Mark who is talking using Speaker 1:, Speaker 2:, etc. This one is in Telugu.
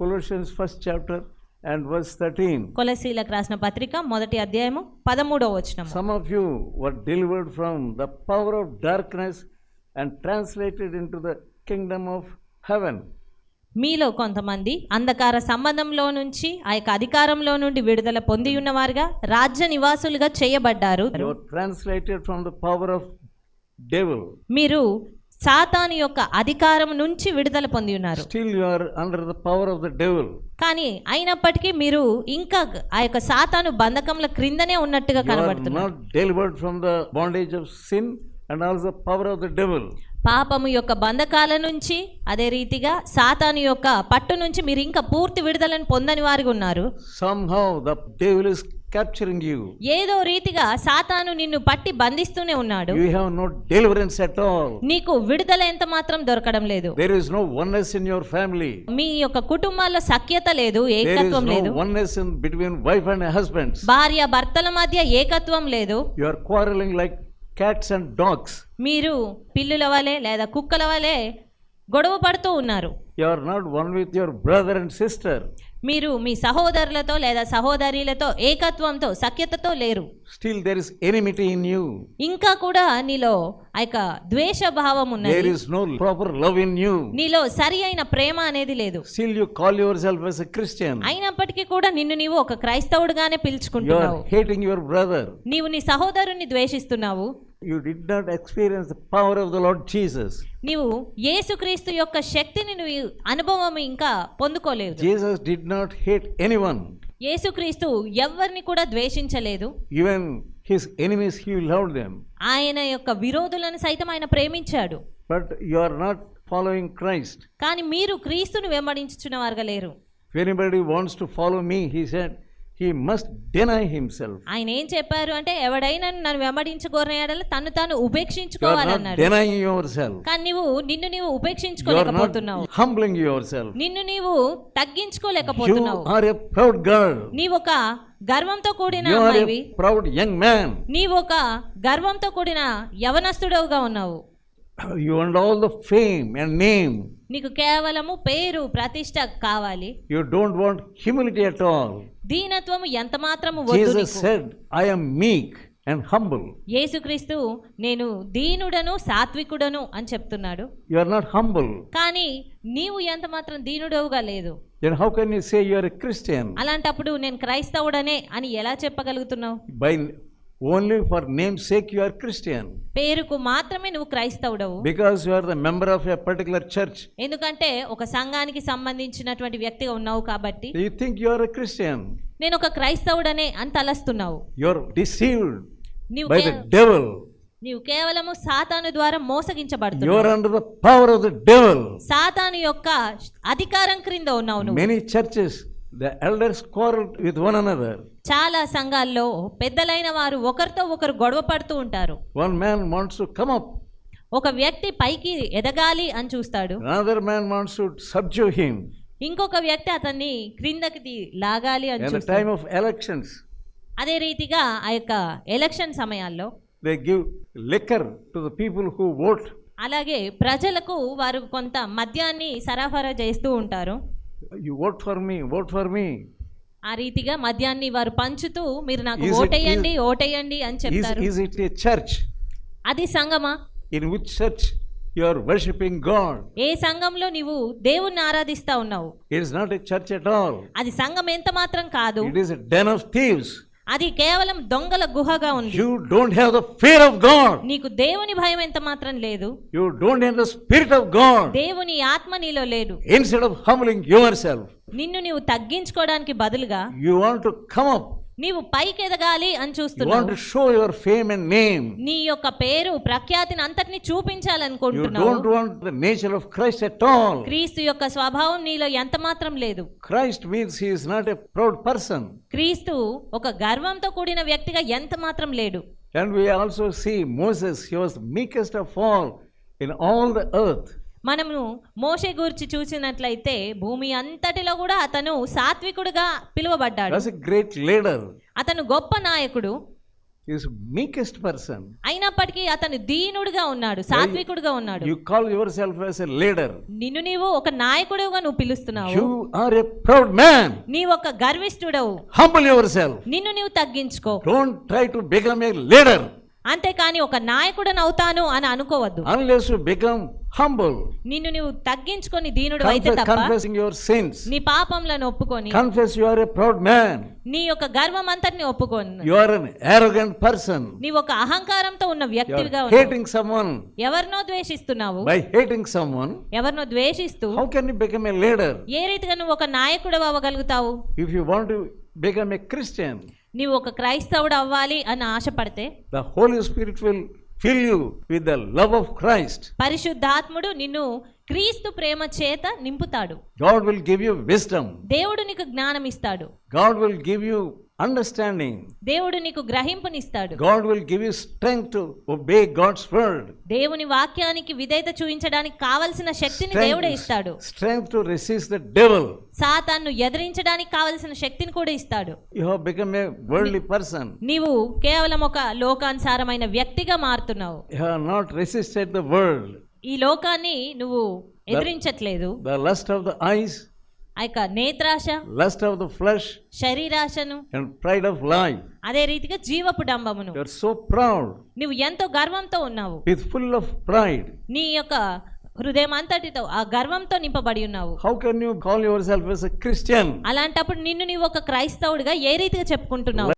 Speaker 1: Colossians first chapter and verse 13.
Speaker 2: కొలసీలకు రాసిన పత్రిక మొదటి అధ్యాయము పదమూడవ వచనము
Speaker 1: Some of you were delivered from the power of darkness and translated into the kingdom of heaven.
Speaker 2: మీలో కొంతమంది అంధకార సంబంధంలో నుంచి ఆ యొక్క అధికారంలో నుండి విడుదల పొంది ఉన్నవారుగా రాజ్య నివాసులుగా చేయబడ్డారు
Speaker 1: You were translated from the power of devil.
Speaker 2: మీరు సాతాను యొక్క అధికారం నుంచి విడుదల పొంది ఉన్నారు.
Speaker 1: Still you the power of the devil
Speaker 2: కానీ అయినప్పటికీ మీరు ఇంకా ఆ యొక్క సాతాను బంధకముల క్రిందనే ఉన్నట్టుగా కనబడుతున్నారు.
Speaker 1: You from the bondage of sin and also power of the devil
Speaker 2: పాపము యొక్క బంధకాల నుంచి అదే రీతిగా సాతాను యొక్క పట్టు నుంచి మీరు ఇంకా పూర్తి విడుదలను పొందని వారికి ఉన్నారు.
Speaker 1: క్యాప్చరింగ్ యూ
Speaker 2: ఏదో రీతిగా సాతాను నిన్ను పట్టి బంధిస్తూనే ఉన్నాడు.
Speaker 1: డెలివరెన్స్ ఎట్
Speaker 2: నీకు విడుదల ఎంత మాత్రం దొరకడం లేదు.
Speaker 1: నో వన్నెస్ యువర్ ఫ్యామిలీ
Speaker 2: మీ యొక్క కుటుంబాల్లో సఖ్యత లేదు ఏకత్వం లేదు.
Speaker 1: There is wife and husband
Speaker 2: భార్య భర్తల మధ్య ఏకత్వం లేదు.
Speaker 1: You quarreling like cats and dogs
Speaker 2: మీరు పిల్లుల వలె లేదా కుక్కల వలె గొడవ పడుతూ ఉన్నారు.
Speaker 1: You are not one with your brother and sister
Speaker 2: మీరు మీ సహోదరులతో లేదా సహోదరులతో ఏకత్వంతో సఖ్యతతో లేరు
Speaker 1: Still there is enmity in you.
Speaker 2: ఇంకా కూడా నీలో ఆ యొక్క ద్వేష భావం
Speaker 1: There
Speaker 2: ఉన్నది
Speaker 1: is no proper love in you.
Speaker 2: నీలో సరి అయిన ప్రేమ అనేది లేదు
Speaker 1: Still you call yourself as a Christian.
Speaker 2: అయినప్పటికీ కూడా నిన్ను నీవు ఒక క్రైస్తవుడుగానే పిలుచుకుంటున్నావు
Speaker 1: hating your brother.
Speaker 2: నీవు నీ సహోదరుని ద్వేషిస్తున్నావు
Speaker 1: You did not experience the power of the Lord Jesus.
Speaker 2: నీవు యేసుక్రీస్తు యొక్క శక్తిని నువ్వు అనుభవం ఇంకా పొందుకోలేదు
Speaker 1: Jesus did not hate anyone.
Speaker 2: యేసుక్రీస్తు ఎవరిని కూడా ద్వేషించలేదు
Speaker 1: Even his enemies, he loved them.
Speaker 2: ఆయన యొక్క విరోధులను సైతం ఆయన ప్రేమించాడు
Speaker 1: But you are not following Christ.
Speaker 2: కానీ మీరు క్రీస్తును వెంబడించుచున్న వారుగా లేరు
Speaker 1: If anybody wants to follow me, he he must deny himself.
Speaker 2: ఆయన ఏం చెప్పారు అంటే ఎవడైనా నన్ను వెంబడించుకోరనేడల తను తాను
Speaker 1: not
Speaker 2: ఉపేక్షించుకోవాలన్నాడు
Speaker 1: denying yourself.
Speaker 2: కానీ నువ్వు నిన్ను నీవు ఉపేక్షించుకోలేకపోతున్నావు
Speaker 1: humbling yourself.
Speaker 2: నిన్ను నీవు
Speaker 1: You
Speaker 2: తగ్గించుకోలేకపోతున్నావు
Speaker 1: are a proud girl.
Speaker 2: నీవు ఒక గర్వంతో కూడిన అమ్మాయివి
Speaker 1: proud young man.
Speaker 2: నీవు ఒక గర్వంతో కూడిన యవనస్తుడవుగా ఉన్నావు
Speaker 1: You want all the fame and name.
Speaker 2: నీకు కేవలము పేరు ప్రతిష్ట కావాలి
Speaker 1: You don't want humility at all.
Speaker 2: దీనత్వము ఎంత మాత్రము వద్దు నీకు
Speaker 1: said, I am meek and humble.
Speaker 2: యేసుక్రీస్తు నేను దీనుడను సాత్వికుడను అని చెప్తున్నాడు
Speaker 1: You are not humble.
Speaker 2: కానీ నీవు ఎంత మాత్రం దీనుడవుగా లేదు
Speaker 1: Then how can you say you are a Christian?
Speaker 2: అలాంటప్పుడు నేను క్రైస్తవుడనే అని ఎలా చెప్పగలుగుతున్నావు
Speaker 1: By only for name's sake you are Christian.
Speaker 2: పేరుకు మాత్రమే నువ్వు క్రైస్తవుడవు
Speaker 1: Because you are the member of a particular church.
Speaker 2: ఎందుకంటే ఒక సంఘానికి సంబంధించినటువంటి వ్యక్తిగా ఉన్నావు కాబట్టి
Speaker 1: You think you are a Christian.
Speaker 2: నేను ఒక క్రైస్తవుడనే అని తలస్తున్నావు
Speaker 1: You are deceived
Speaker 2: నీవు
Speaker 1: by
Speaker 2: కే-
Speaker 1: the devil.
Speaker 2: నీవు కేవలము సాతాను ద్వారా
Speaker 1: You
Speaker 2: మోసగించబడుతున్నావు
Speaker 1: are under the power of the devil.
Speaker 2: సాతాను యొక్క అధికారం క్రింద ఉన్నావు నువ్వు
Speaker 1: Many the elders quarreled with one another.
Speaker 2: చాలా సంఘాల్లో పెద్దలైన వారు ఒకరితో ఒకరు గొడవ పడుతూ ఉంటారు
Speaker 1: One man wants to come up,
Speaker 2: ఒక వ్యక్తి పైకి ఎదగాలి అని చూస్తాడు
Speaker 1: another man wants to subdue him.
Speaker 2: ఇంకొక వ్యక్తి అతన్ని క్రిందకి లాగాలి అని చూస్తాడు
Speaker 1: time of elections,
Speaker 2: అదే రీతిగా ఆ యొక్క ఎలక్షన్ సమయాల్లో
Speaker 1: they give liquor to the people who vote.
Speaker 2: అలాగే ప్రజలకు వారు కొంత మద్యాన్ని సరఫరా చేస్తూ ఉంటారు
Speaker 1: you vote for me vote for me
Speaker 2: ఆ రీతిగా మధ్యాన్ని వారు పంచుతూ మీరు నాకు
Speaker 1: ఓట్ వేయండి
Speaker 2: ఓట్ ఓటేయండి అని చెప్తారు.
Speaker 1: ఇస్ ఇట్ ఎ చర్చ్
Speaker 2: అది సంఘమా?
Speaker 1: In which church you are worshipping God
Speaker 2: ఏ సంఘంలో నీవు దేవుణ్ణి ఆరాధిస్తా ఉన్నావు?
Speaker 1: It is not a church at all
Speaker 2: అది సంఘం ఎంత మాత్రం కాదు.
Speaker 1: It is a den of thieves
Speaker 2: అది కేవలం దొంగల గుహగా ఉంది.
Speaker 1: You don't have the fear of God
Speaker 2: నీకు దేవుని భయం ఎంత మాత్రం లేదు.
Speaker 1: You don't have the spirit of God
Speaker 2: దేవుని ఆత్మ నీలో లేదు.
Speaker 1: Instead of humbling yourself
Speaker 2: నిన్ను నీవు తగ్గించుకోవడానికి బదులుగా
Speaker 1: you want to come up
Speaker 2: నీవు పైకి ఎదగాలి అని చూస్తున్నావు.
Speaker 1: షో యువర్ ఫేమ్ అండ్
Speaker 2: నీ యొక్క పేరు ప్రఖ్యాతిని అంతటిని చూపించాలనుకుంటున్నావు.
Speaker 1: క్రైస్ట్ అట్ ఆల్
Speaker 2: క్రీస్తు యొక్క స్వభావం నీలో ఎంత మాత్రం లేదు.
Speaker 1: Christ means he not a proud person
Speaker 2: క్రీస్తు ఒక గర్వంతో కూడిన వ్యక్తిగా ఎంత మాత్రం లేడు.
Speaker 1: And we also see Moses he was meekest of all in all the earth
Speaker 2: మనము మోషే గురించి చూసినట్లయితే భూమి అంతటిలో కూడా అతను సాత్వికుడుగా పిలువబడ్డాడు
Speaker 1: great leader.
Speaker 2: అతను గొప్ప నాయకుడు
Speaker 1: is meekest person.
Speaker 2: అయినప్పటికీ అతను దీనుడుగా ఉన్నాడు సాత్వికుడుగా ఉన్నాడు
Speaker 1: You call yourself as a leader.
Speaker 2: నిన్ను నీవు ఒక నాయకుడుగా నువ్వు పిలుస్తున్నావు
Speaker 1: You are a proud man.
Speaker 2: నీ ఒక గర్విష్ఠుడవు
Speaker 1: Humble yourself.
Speaker 2: నిన్ను నీవు తగ్గించుకో
Speaker 1: Don't try to become a leader
Speaker 2: అంతేకాని ఒక నాయకుడని అవుతాను అని అనుకోవద్దు
Speaker 1: unless you become హంబుల్
Speaker 2: నిన్ను నీవు తగ్గించుకొని దీనుడు అయితే తప్ప
Speaker 1: కన్ఫెసింగ్ యువర్ సిన్స్
Speaker 2: నీ పాపములను ఒప్పుకొని
Speaker 1: confess you are a proud man
Speaker 2: నీ యొక్క గర్వం అంతటిని ఒప్పుకొని
Speaker 1: you are an arrogant person
Speaker 2: నీ ఒక అహంకారంతో ఉన్న వ్యక్తిగా ఉన్నావు.
Speaker 1: హేటింగ్ సమ్వన్
Speaker 2: ఎవర్నో ద్వేషిస్తున్నావు?
Speaker 1: బై హేటింగ్ సమ్వన్
Speaker 2: ఎవర్నో ద్వేషిస్తూ
Speaker 1: how can you become a leader
Speaker 2: ఏ రీతిగా నువ్వు ఒక నాయకుడు అవ్వగలుగుతావు?
Speaker 1: If you want to become a Christian
Speaker 2: నీవు ఒక క్రైస్తవుడు అవ్వాలి అని ఆశపడితే
Speaker 1: the Holy Spirit will fill you with the love of Christ.
Speaker 2: పరిశుద్ధాత్ముడు నిన్ను క్రీస్తు ప్రేమ చేత నింపుతాడు
Speaker 1: God will give you wisdom.
Speaker 2: దేవుడు నీకు జ్ఞానం ఇస్తాడు
Speaker 1: God will give you understanding
Speaker 2: దేవుడు నీకు గ్రహింపునిస్తాడు.
Speaker 1: God will give you strength to obey God's word
Speaker 2: దేవుని వాక్యానికి విధేయత చూపించడానికి కావాల్సిన శక్తిని దేవుడే ఇస్తాడు.
Speaker 1: Strength to receive the devil
Speaker 2: సాతాను ఎదిరించడానికి కావాల్సిన శక్తిని కూడా ఇస్తాడు.
Speaker 1: You have become a worldly person
Speaker 2: నీవు కేవలం ఒక లోకానుసారమైన వ్యక్తిగా మారుతున్నావు.
Speaker 1: You have not resisted the world
Speaker 2: ఈ లోకాన్ని నువ్వు ఎదిరించట్లేదు.
Speaker 1: The lust of the eyes
Speaker 2: ఆ యొక్క నేత్రాశ
Speaker 1: lust of the flesh,
Speaker 2: శరీరాశను
Speaker 1: and pride of life.
Speaker 2: అదే రీతిగా జీవపు డంబమును
Speaker 1: You are so proud,
Speaker 2: నువ్వు ఎంతో గర్వంతో ఉన్నావు
Speaker 1: with full of pride.
Speaker 2: నీ యొక్క హృదయం అంతటితో ఆ గర్వంతో నింపబడి ఉన్నావు
Speaker 1: How can you call yourself as a Christian?
Speaker 2: అలాంటప్పుడు నిన్ను నీవు ఒక క్రైస్తవుడిగా ఏ రీతిగా చెప్పుకుంటున్నావు